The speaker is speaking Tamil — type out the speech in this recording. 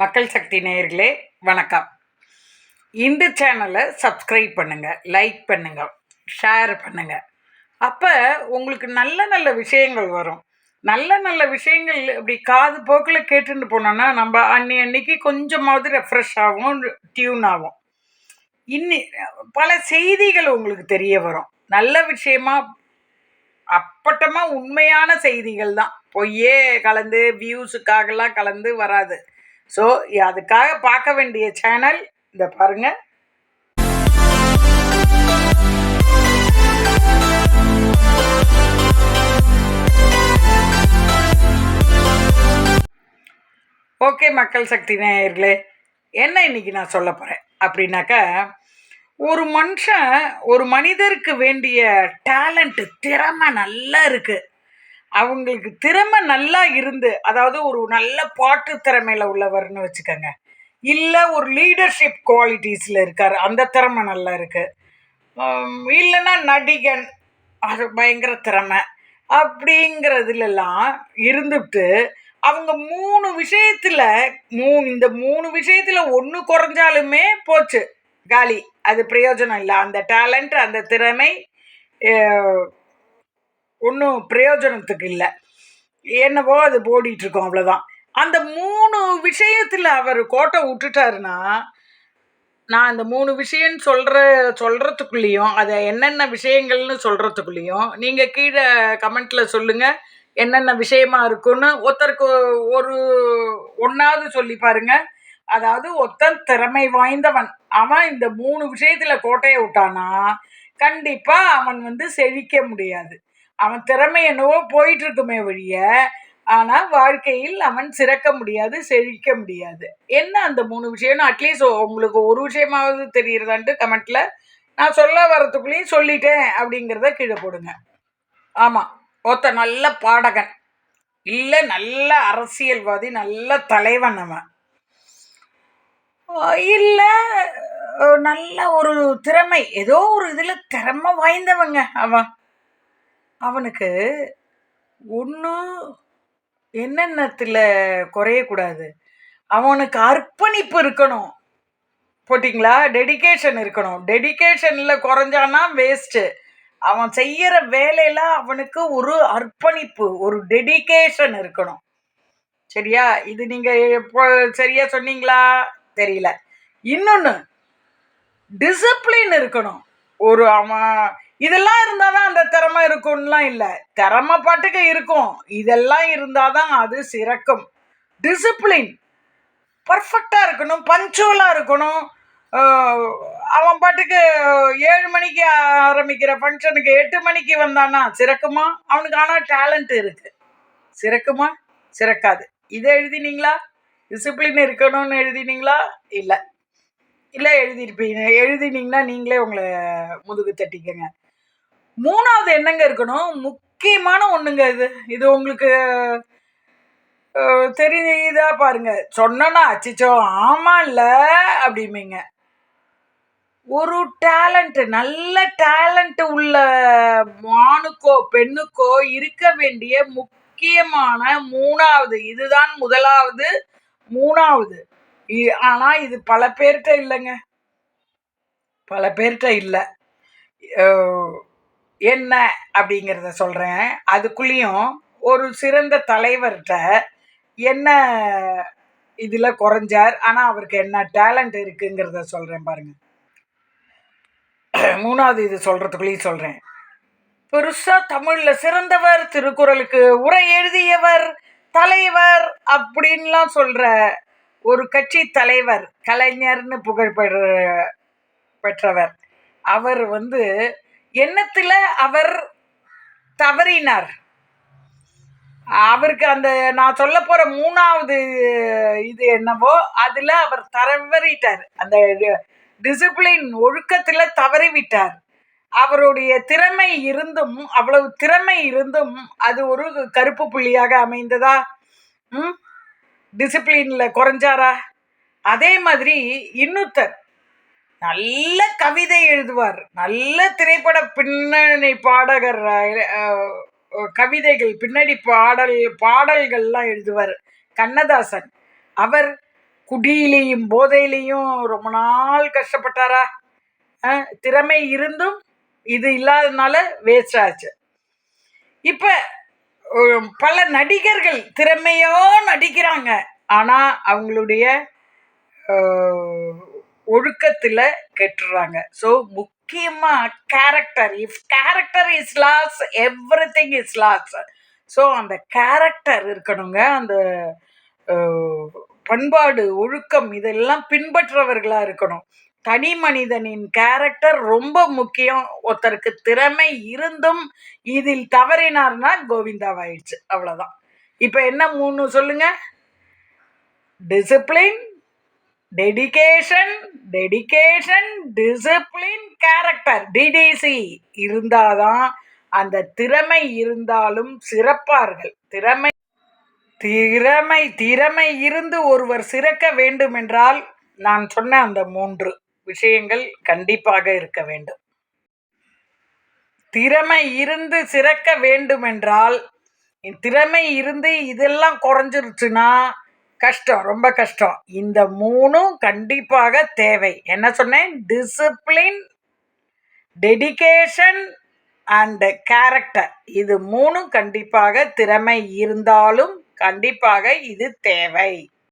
மக்கள் சக்தி நேயர்களே வணக்கம். இந்த சேனலை சப்ஸ்கிரைப் பண்ணுங்கள் லைக் பண்ணுங்கள் ஷேர் பண்ணுங்கள் அப்போ உங்களுக்கு நல்ல நல்ல விஷயங்கள் வரும். நல்ல நல்ல விஷயங்கள் இப்படி காது போக்கில் கேட்டுட்டு போனோன்னா நம்ம அன்னி அன்னைக்கு கொஞ்சமாவது ரெஃப்ரெஷ் ஆகும் டியூன் ஆகும். இன்னி பல செய்திகள் உங்களுக்கு தெரிய வரும். நல்ல விஷயமா அப்பட்டமாக உண்மையான செய்திகள் தான். பொய்யே கலந்து வியூஸுக்காகலாம் கலந்து வராது. ஸோ அதுக்காக பார்க்க வேண்டிய சேனல் இந்த பாருங்க. ஓகே மக்கள் சக்தி நேயர்களே என்ன இன்னைக்கு நான் சொல்ல போகிறேன் அப்படின்னாக்கா ஒரு மனுஷன் ஒரு மனிதருக்கு வேண்டிய டேலண்ட்டு திறமை நல்லா இருக்குது அவங்களுக்கு திறமை நல்லா இருந்து அதாவது ஒரு நல்ல பாட்டு திறமையில் உள்ளவர்னு வச்சுக்கோங்க. இல்லை ஒரு லீடர்ஷிப் குவாலிட்டிஸில் இருக்கார் அந்த திறமை நல்லா இருக்குது இல்லைன்னா நடிகன் அது பயங்கர திறமை. அப்படிங்கிறதுலலாம் இருந்துட்டு அவங்க மூணு விஷயத்தில் மூ இந்த மூணு விஷயத்தில் ஒன்று குறைஞ்சாலுமே போச்சு. காலி அது பிரயோஜனம் இல்லை. அந்த டேலண்ட் அந்த திறமை ஒன்றும் பிரயோஜனத்துக்கு இல்லை. என்னவோ அது ஓடிட்டுருக்கோம் அவ்வளோதான் அந்த மூணு விஷயத்தில் அவர் கோட்டை விட்டுட்டாருன்னா நான் அந்த மூணு விஷயம் சொல்கிற சொல்கிறதுக்குள்ளேயும் அதை என்னென்ன விஷயங்கள்னு சொல்கிறதுக்குள்ளேயும் நீங்கள் கீழே கமெண்ட்டில் சொல்லுங்கள் என்னென்ன விஷயமா இருக்குன்னு ஒருத்தருக்கு ஒரு ஒன்றாவது சொல்லி பாருங்க. அதாவது ஒத்தன் திறமை வாய்ந்தவன். அவன் இந்த மூணு விஷயத்தில் கோட்டையை விட்டானா கண்டிப்பாக அவன் வந்து செழிக்க முடியாது. அவன் திறமை என்னவோ போயிட்டு இருக்குமே வழிய ஆனால் வாழ்க்கையில் அவன் சிறக்க முடியாது செழிக்க முடியாது. என்ன அந்த மூணு விஷயம்னு அட்லீஸ்ட் உங்களுக்கு ஒரு விஷயமாவது தெரியுறதான்ட்டு கமெண்ட்ல நான் சொல்ல வரத்துக்குள்ளேயும் சொல்லிட்டேன் அப்படிங்கிறத கீழே போடுங்க. ஆமாம் ஒருத்த நல்ல பாடகன். இல்லை நல்ல அரசியல்வாதி நல்ல தலைவன் அவன். இல்லை நல்ல ஒரு திறமை. ஏதோ ஒரு இதில் திறமை வாய்ந்தவங்க அவன். அவனுக்கு ஒன்றும் என்னென்னத்தில் குறையக்கூடாது. அவனுக்கு அர்ப்பணிப்பு இருக்கணும். போட்டிங்களா? டெடிக்கேஷன் இருக்கணும். டெடிக்கேஷனில் குறைஞ்சானா வேஸ்ட்டு அவன் செய்கிற வேலையில் அவனுக்கு ஒரு அர்ப்பணிப்பு ஒரு டெடிக்கேஷன் இருக்கணும். சரியா? இது நீங்கள் இப்போ சரியாக சொன்னீங்களா? தெரியல. இன்னொன்று டிசிப்ளின் இருக்கணும். ஒரு அவன் இதெல்லாம் இருந்தால் தான் அந்த திறமை இருக்கும்லாம் இல்லை. திறமை பாட்டுக்கு இருக்கும். இதெல்லாம் இருந்தால் தான் அது சிறக்கும். டிசிப்ளின் பர்ஃபெக்டாக இருக்கணும். பஞ்சுவலாக இருக்கணும். அவன் பாட்டுக்கு ஏழு மணிக்கு ஆரம்பிக்கிற ஃபங்க்ஷனுக்கு எட்டு மணிக்கு வந்தானா சிறக்குமா? அவனுக்கு ஆனால் டேலண்ட் இருக்குது சிறக்குமா? சிறக்காது. இதை எழுதினீங்களா? டிசிப்ளின் இருக்கணும்னு எழுதினீங்களா? இல்லை. இல்லை எழுதியிருப்பீங்க எழுதினீங்கன்னா நீங்களே உங்களை முதுகு தட்டிக்கங்க. மூணாவது என்னங்க இருக்கணும்? முக்கியமான ஒன்றுங்க இது. இது உங்களுக்கு தெரியுதா பாருங்க. சொன்னா அச்சிச்சோ ஆமா இல்லை அப்படிமீங்க ஒரு டேலண்ட் நல்ல டேலண்ட் உள்ள மானுக்கோ பெண்ணுக்கோ இருக்க வேண்டிய முக்கியமான மூணாவது இதுதான் முதலாவது மூணாவது. ஆனால் இது பல பேர்கிட்ட இல்லைங்க. பல பேர்கிட்ட இல்லை. என்ன அப்படிங்கிறத சொல்கிறேன் அதுக்குள்ளேயும் ஒரு சிறந்த தலைவர்கிட்ட என்ன இதில் குறைஞ்சார்? ஆனால் அவருக்கு என்ன டேலண்ட் இருக்குங்கிறத சொல்கிறேன் பாருங்கள் மூணாவது இது சொல்கிறதுக்குள்ளேயும் சொல்கிறேன் பெருசாக தமிழில் சிறந்தவர் திருக்குறளுக்கு உரை எழுதியவர் தலைவர் அப்படின்லாம் சொல்கிற ஒரு கட்சி தலைவர் கலைஞர்னு புகழ் பெற்றவர். அவர் வந்து எண்ணத்தில் அவர் தவறினார். அவருக்கு அந்த நான் சொல்ல போகிற மூணாவது இது என்னவோ அதில் அவர் தவறிட்டார். அந்த டிசிப்ளின் ஒழுக்கத்தில் தவறிவிட்டார். அவருடைய திறமை இருந்தும் அவ்வளவு திறமை இருந்தும் அது ஒரு கருப்பு புள்ளியாக அமைந்ததா? டிசிப்ளினில் குறைஞ்சாரா? அதே மாதிரி இன்னொருத்தர் நல்ல கவிதை எழுதுவார். நல்ல திரைப்பட பின்னணி பாடகர் கவிதைகள் பின்னணி பாடல் பாடல்கள்லாம் எழுதுவார். கண்ணதாசன். அவர் குடியிலையும் போதையிலையும் ரொம்ப நாள் கஷ்டப்பட்டாரா? திறமை இருந்தும் இது இல்லாததுனால வேஸ்ட் ஆச்சு. இப்ப பல நடிகர்கள் திறமையோ நடிக்கிறாங்க. ஆனா அவங்களுடைய ஒழுக்கத்தில் கெட்டுறாங்க. ஸோ முக்கியமாக character if character is loss everything is loss so அந்த கேரக்டர் இருக்கணுங்க. அந்த பண்பாடு ஒழுக்கம் இதெல்லாம் பின்பற்றவர்களாக இருக்கணும். தனி மனிதனின் கேரக்டர் ரொம்ப முக்கியம். ஒருத்தருக்கு திறமை இருந்தும் இதில் தவறினார்னா கோவிந்தாவாயிடுச்சு. அவ்வளோதான் இப்போ என்ன மூணு சொல்லுங்க? Discipline dedication dedication discipline character DDC இருந்தாதான் அந்த திறமை இருந்தாலும் சிறப்பார்கள். திறமை திறமை திறமை இருந்து ஒருவர் சிறக்க வேண்டும் என்றால் நான் சொன்ன அந்த மூன்று விஷயங்கள் கண்டிப்பாக இருக்க வேண்டும். திறமை இருந்து சிறக்க வேண்டும் என்றால் திறமை இருந்து இதெல்லாம் குறைஞ்சிருச்சுன்னா கஷ்டம் ரொம்ப கஷ்டம். இந்த மூணும் கண்டிப்பாக தேவை. என்ன சொன்னேன்? டிசிப்ளின் டெடிகேஷன் அண்ட் கேரக்டர் இது மூணும் கண்டிப்பாக திறமை இருந்தாலும் கண்டிப்பாக இது தேவை.